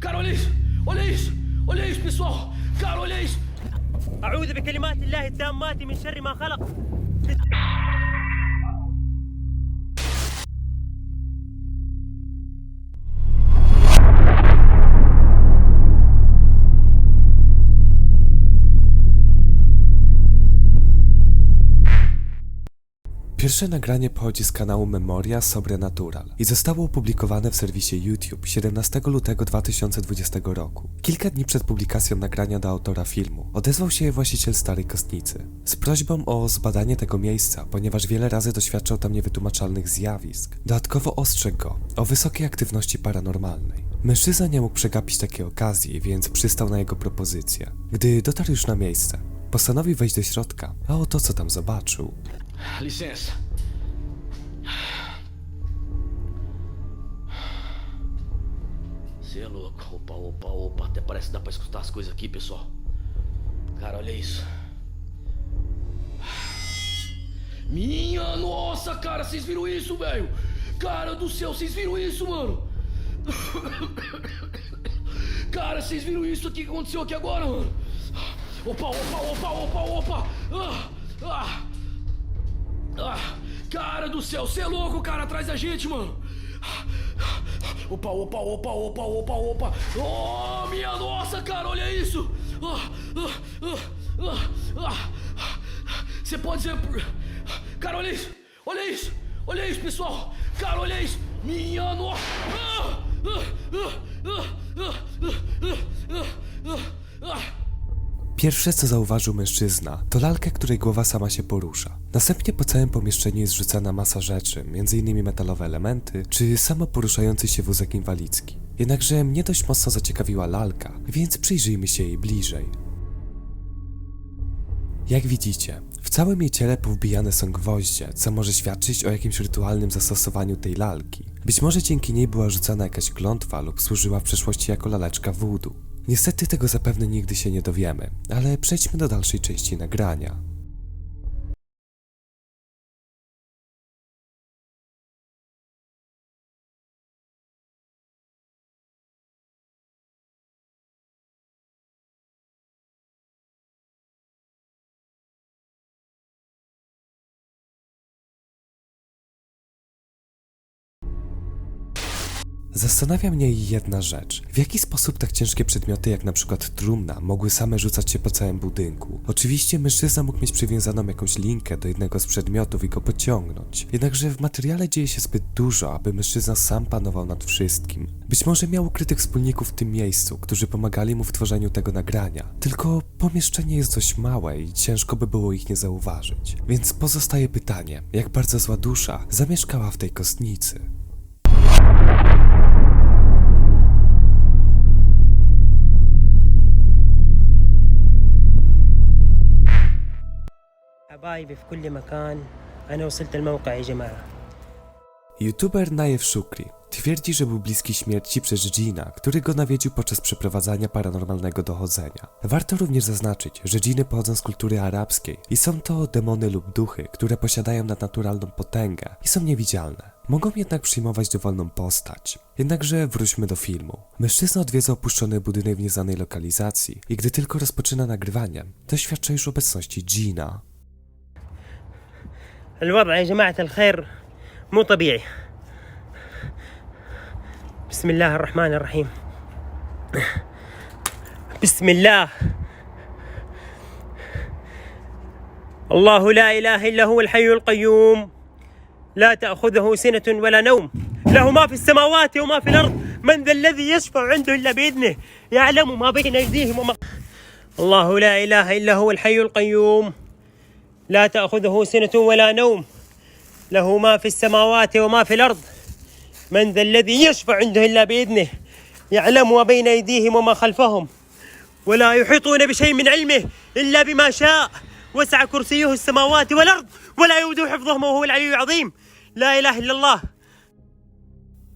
Cara, olha isso! Olha isso! Olha isso, pessoal! Cara, olha isso! أعوذ بكلمات الله التامات من شر ما خلق Pierwsze nagranie pochodzi z kanału Memoria Sobrenatural i zostało opublikowane w serwisie YouTube 17 lutego 2020 roku. Kilka dni przed publikacją nagrania do autora filmu odezwał się właściciel Starej Kostnicy z prośbą o zbadanie tego miejsca, ponieważ wiele razy doświadczał tam niewytłumaczalnych zjawisk. Dodatkowo ostrzegł go o wysokiej aktywności paranormalnej. Mężczyzna nie mógł przegapić takiej okazji, więc przystał na jego propozycję. Gdy dotarł już na miejsce, postanowił wejść do środka, a oto co tam zobaczył. Licença. Você é louco. Opa, opa, opa. Até parece que dá pra escutar as coisas aqui, pessoal. Cara, olha isso. Minha nossa, cara, vocês viram isso, velho? Cara do céu, vocês viram isso, mano? Cara, vocês viram isso aqui que aconteceu aqui agora, mano? Opa, opa, opa, opa, opa! Ah, ah. Ah, cara do céu, cê é louco, cara, atrás da gente, mano. Opa, opa, opa, opa, opa, opa. Oh, minha nossa, cara, olha isso. Você pode dizer, Cara, olha isso. Olha isso. Olha isso, pessoal. Cara, olha isso. Minha nossa. Ah, ah, ah, ah, ah, ah, ah, ah. Pierwsze co zauważył mężczyzna, to lalkę, której głowa sama się porusza. Następnie po całym pomieszczeniu jest rzucana masa rzeczy, m.in. metalowe elementy, czy samo poruszający się wózek inwalidzki. Jednakże mnie dość mocno zaciekawiła lalka, więc przyjrzyjmy się jej bliżej. Jak widzicie, w całym jej ciele powbijane są gwoździe, co może świadczyć o jakimś rytualnym zastosowaniu tej lalki. Być może dzięki niej była rzucana jakaś klątwa lub służyła w przeszłości jako laleczka voodoo. Niestety tego zapewne nigdy się nie dowiemy, ale przejdźmy do dalszej części nagrania. Zastanawia mnie jedna rzecz. W jaki sposób tak ciężkie przedmioty jak na przykład trumna mogły same rzucać się po całym budynku? Oczywiście mężczyzna mógł mieć przywiązaną jakąś linkę do jednego z przedmiotów i go pociągnąć. Jednakże w materiale dzieje się zbyt dużo, aby mężczyzna sam panował nad wszystkim. Być może miał ukrytych wspólników w tym miejscu, którzy pomagali mu w tworzeniu tego nagrania. Tylko pomieszczenie jest dość małe i ciężko by było ich nie zauważyć. Więc pozostaje pytanie, jak bardzo zła dusza zamieszkała w tej kostnicy. حبايبي في كل مكان أنا وصلت الموقع يا جماعة YouTuber Najew Shukri twierdzi, że był bliski śmierci przez Gina, który go nawiedził podczas przeprowadzania paranormalnego dochodzenia. Warto również zaznaczyć, że dżiny pochodzą z kultury arabskiej i są to demony lub duchy, które posiadają nadnaturalną potęgę i są niewidzialne. Mogą jednak przyjmować dowolną postać. Jednakże wróćmy do filmu. Mężczyzna odwiedza opuszczony budynek w nieznanej lokalizacji i gdy tylko rozpoczyna nagrywanie, doświadcza już obecności Gina. الوضع يا جماعة الخير مو طبيعي. بسم الله الرحمن الرحيم. بسم الله. الله لا إله إلا هو الحي القيوم. لا تأخذه سنة ولا نوم. له ما في السماوات وما في الأرض. من ذا الذي يشفع عنده إلا بإذنه. يعلم ما بين أيديهم وما الله لا إله إلا هو الحي القيوم. لا تأخذه سنة ولا نوم. له ما في السماوات وما في الأرض. من ذا الذي يشفع عنده إلا بإذنه يعلم ما بين أيديهم وما خلفهم ولا يحيطون بشيء من علمه إلا بما شاء. وسع كرسيه السماوات والأرض ولا يؤوده حفظهما وهو العلي العظيم. لا إله إلا الله.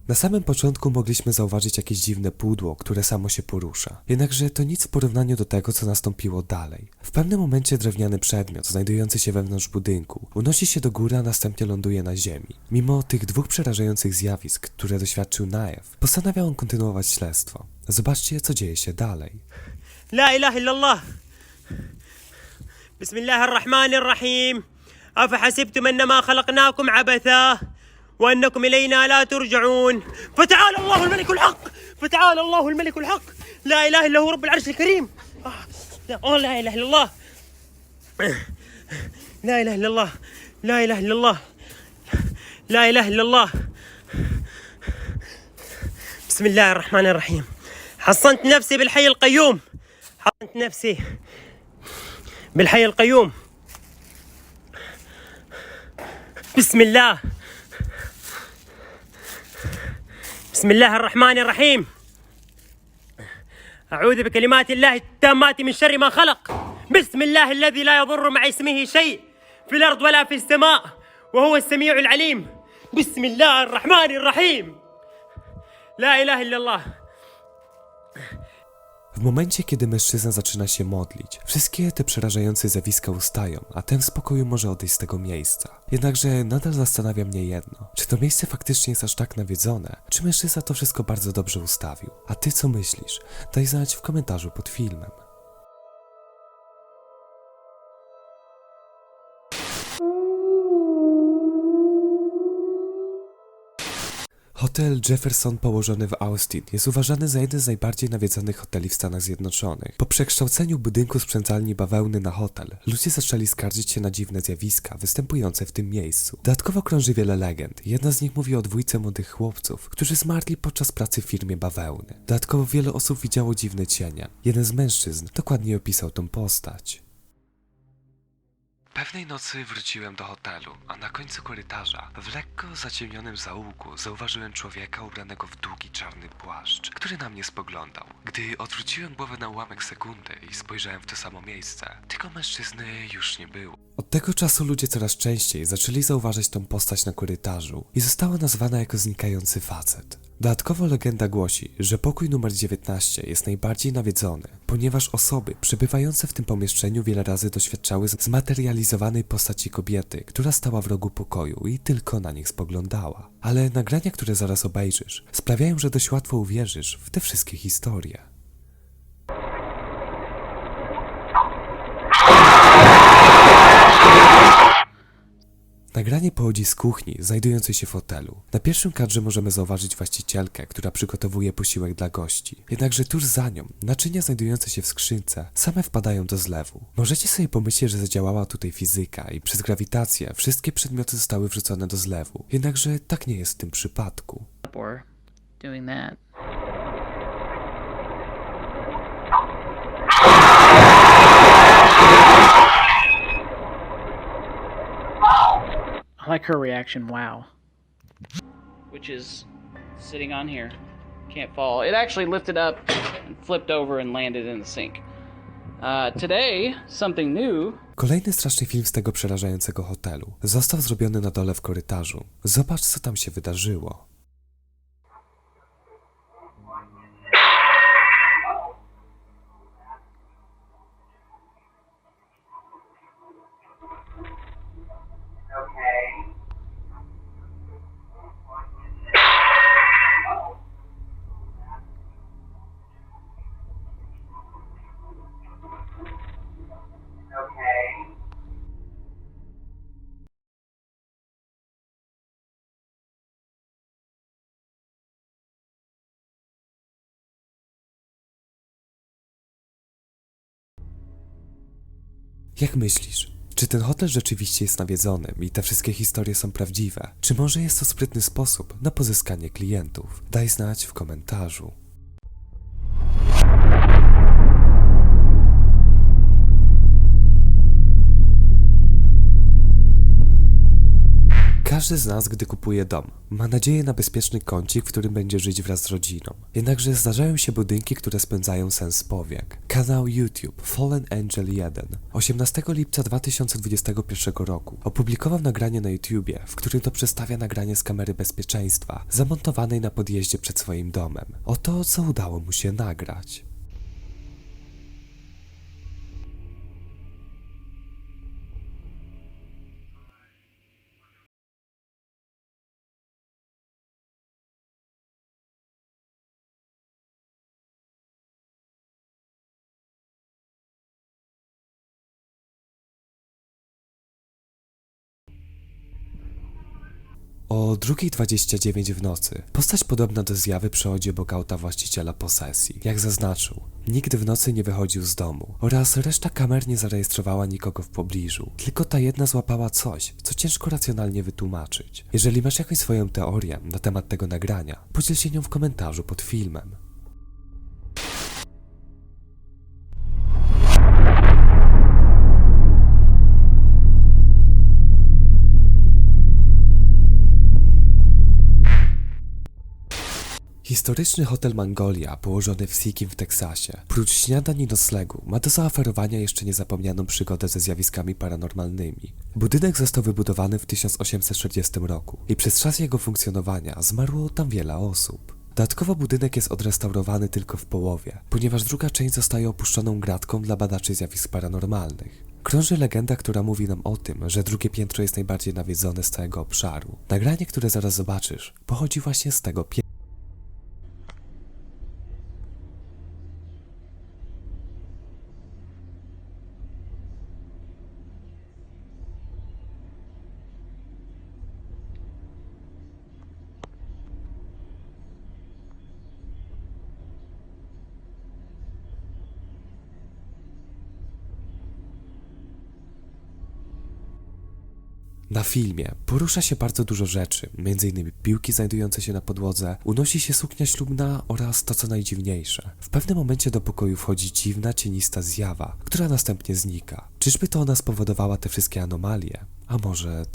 Na samym początku mogliśmy zauważyć jakieś dziwne pudło, które samo się porusza. Jednakże to nic w porównaniu do tego, co nastąpiło dalej. W pewnym momencie drewniany przedmiot, znajdujący się wewnątrz budynku, unosi się do góry, a następnie ląduje na ziemi. Mimo tych dwóch przerażających zjawisk, które doświadczył Naev, postanawiał on kontynuować śledztwo. Zobaczcie, co dzieje się dalej. لا إله إلا الله بسم الله الرحمن الرحيم أفحسبتم أنما خلقناكم عبثا وأنكم إلينا لا ترجعون. فتعالى الله الملك الحق. فتعالى الله الملك الحق. لا إله إلا هو رب العرش الكريم. لا آه، لا إله إلا الله. لا إله إلا الله. لا إله إلا الله. لا إله إلا الله. بسم الله الرحمن الرحيم. حصنت نفسي بالحي القيوم. حصنت نفسي بالحي القيوم. بسم الله. بسم الله الرحمن الرحيم. أعوذ بكلمات الله التامات من شر ما خلق. بسم الله الذي لا يضر مع اسمه شيء في الأرض ولا في السماء وهو السميع العليم. بسم الله الرحمن الرحيم. لا إله إلا الله. W momencie, kiedy mężczyzna zaczyna się modlić, wszystkie te przerażające zjawiska ustają, a ten w spokoju może odejść z tego miejsca. Jednakże nadal zastanawia mnie jedno: czy to miejsce faktycznie jest aż tak nawiedzone, czy mężczyzna to wszystko bardzo dobrze ustawił? A ty co myślisz? Daj znać w komentarzu pod filmem. Hotel Jefferson położony w Austin jest uważany za jeden z najbardziej nawiedzonych hoteli w Stanach Zjednoczonych. Po przekształceniu budynku sprzętalni bawełny na hotel, ludzie zaczęli skarżyć się na dziwne zjawiska występujące w tym miejscu. Dodatkowo krąży wiele legend. Jedna z nich mówi o dwójce młodych chłopców, którzy zmarli podczas pracy w firmie bawełny. Dodatkowo wiele osób widziało dziwne cienie. Jeden z mężczyzn dokładnie opisał tą postać. Pewnej nocy wróciłem do hotelu, a na końcu korytarza, w lekko zaciemnionym zaułku, zauważyłem człowieka ubranego w długi czarny płaszcz, który na mnie spoglądał. Gdy odwróciłem głowę na ułamek sekundy i spojrzałem w to samo miejsce, tylko mężczyzny już nie było. Od tego czasu ludzie coraz częściej zaczęli zauważać tą postać na korytarzu i została nazwana jako znikający facet. Dodatkowo legenda głosi, że pokój numer 19 jest najbardziej nawiedzony, ponieważ osoby przebywające w tym pomieszczeniu wiele razy doświadczały zmaterializowanej postaci kobiety, która stała w rogu pokoju i tylko na nich spoglądała. Ale nagrania, które zaraz obejrzysz, sprawiają, że dość łatwo uwierzysz w te wszystkie historie. Nagranie pochodzi z kuchni, znajdującej się w hotelu. Na pierwszym kadrze możemy zauważyć właścicielkę, która przygotowuje posiłek dla gości. Jednakże tuż za nią, naczynia znajdujące się w skrzynce same wpadają do zlewu. Możecie sobie pomyśleć, że zadziałała tutaj fizyka i przez grawitację wszystkie przedmioty zostały wrzucone do zlewu. Jednakże tak nie jest w tym przypadku. doing that. I like her reaction, wow. Which is sitting on here. Can't fall. It actually lifted up and flipped over and landed in the sink. Uh, today, something new Kolejny straszny film z tego przerażającego hotelu został zrobiony na dole w korytarzu. Zobacz, co tam się wydarzyło. Jak myślisz? Czy ten hotel rzeczywiście jest nawiedzony i te wszystkie historie są prawdziwe? Czy może jest to sprytny sposób na pozyskanie klientów? Daj znać w komentarzu. Każdy z nas, gdy kupuje dom, ma nadzieję na bezpieczny kącik, w którym będzie żyć wraz z rodziną. Jednakże zdarzają się budynki, które spędzają sens powiek. Kanał YouTube Fallen Angel 1 18 lipca 2021 roku opublikował nagranie na YouTubie, w którym to przedstawia nagranie z kamery bezpieczeństwa zamontowanej na podjeździe przed swoim domem. Oto co udało mu się nagrać. O 2.29 w nocy postać podobna do zjawy przechodzi obok auta właściciela posesji. Jak zaznaczył, nikt w nocy nie wychodził z domu oraz reszta kamer nie zarejestrowała nikogo w pobliżu. Tylko ta jedna złapała coś, co ciężko racjonalnie wytłumaczyć. Jeżeli masz jakąś swoją teorię na temat tego nagrania, podziel się nią w komentarzu pod filmem. Historyczny hotel Mangolia, położony w Sikkim w Teksasie, prócz śniadań i noclegu, ma do zaoferowania jeszcze niezapomnianą przygodę ze zjawiskami paranormalnymi. Budynek został wybudowany w 1840 roku i przez czas jego funkcjonowania zmarło tam wiele osób. Dodatkowo budynek jest odrestaurowany tylko w połowie, ponieważ druga część zostaje opuszczoną gratką dla badaczy zjawisk paranormalnych. Krąży legenda, która mówi nam o tym, że drugie piętro jest najbardziej nawiedzone z całego obszaru. Nagranie, które zaraz zobaczysz, pochodzi właśnie z tego piętra. Na filmie porusza się bardzo dużo rzeczy, m.in. piłki znajdujące się na podłodze, unosi się suknia ślubna oraz to co najdziwniejsze. W pewnym momencie do pokoju wchodzi dziwna, cienista zjawa, która następnie znika. Czyżby to ona spowodowała te wszystkie anomalie? A może